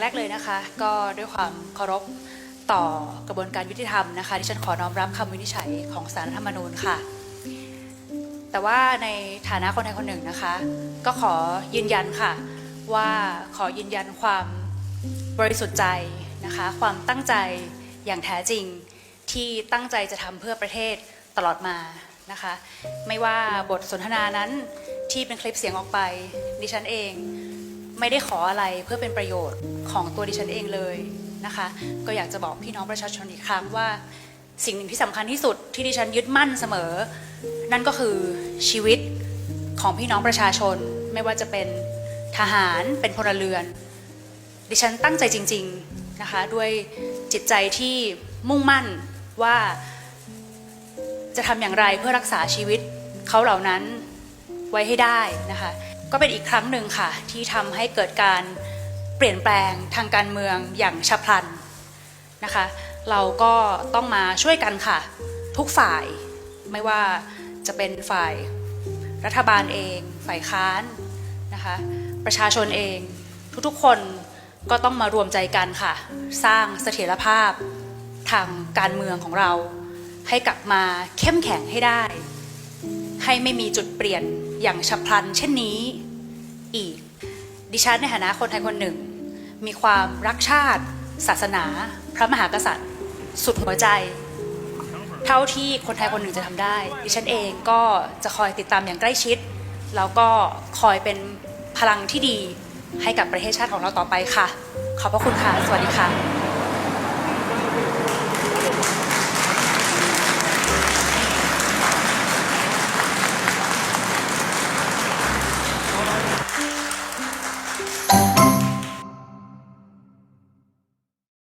แรกเลยนะคะก็ด้วยความเคารพต่อกระบวนการยุติธรรมนะคะที่ฉันขอน้อมรับคำวินิจฉัยของศารัฐธรรมนูญค่ะ แต่ว่าในฐานะคนไทยคนหนึ่งนะคะ ก็ขอยืนยันค่ะ ว่าขอยืนยันความบริสุทธิ์ใจนะคะ ความตั้งใจอย่างแท้จริงที่ตั้งใจจะทำเพื่อประเทศตลอดมานะคะ ไม่ว่าบทสนทนานั้นที่เป็นคลิปเสียงออกไปดิฉันเอง ไม่ได้ขออะไรเพื่อเป็นประโยชน์ของตัวดิฉันเองเลยนะคะ ก็อยากจะบอกพี่น้องประชาชนอีกครั้งว่า สิ่งหนึ่งที่สำคัญที่สุดที่ดิฉันยึดมั่นเสมอ นั่นก็คือชีวิตของพี่น้องประชาชน ไม่ว่าจะเป็นทหารเป็นพลเรือน ดิฉันตั้งใจจริง ๆนะคะ ด้วยจิตใจที่มุ่งมั่นว่าจะทำอย่างไรเพื่อรักษาชีวิตเขาเหล่านั้นไว้ให้ได้นะคะ ก็เป็นอีกครั้งหนึ่งค่ะ ที่ทำให้เกิดการเปลี่ยนแปลงทางการเมืองอย่างฉับพลันนะคะ เราก็ต้องมาช่วยกันค่ะ ทุกฝ่ายไม่ว่าจะเป็นฝ่ายรัฐบาลเอง ฝ่ายค้านนะคะ ประชาชนเอง ทุกๆคนก็ต้องมารวมใจกันค่ะ สร้างเสถียรภาพทางการเมืองของเรา ให้กลับมาเข้มแข็งให้ได้ ให้ไม่มีจุดเปลี่ยนอย่างฉับพลันเช่นนี้ อีก ดิฉันในฐานะคนไทยคนหนึ่ง มีความรักชาติ ศาสนา พระมหากษัตริย์ สุดหัวใจ เท่าที่คนไทยคนหนึ่งจะทำได้ ดิฉันเองก็จะคอยติดตามอย่างใกล้ชิด แล้วก็คอยเป็นพลังที่ดีให้กับประเทศชาติของเราต่อไปค่ะ ขอบพระคุณค่ะ สวัสดีค่ะ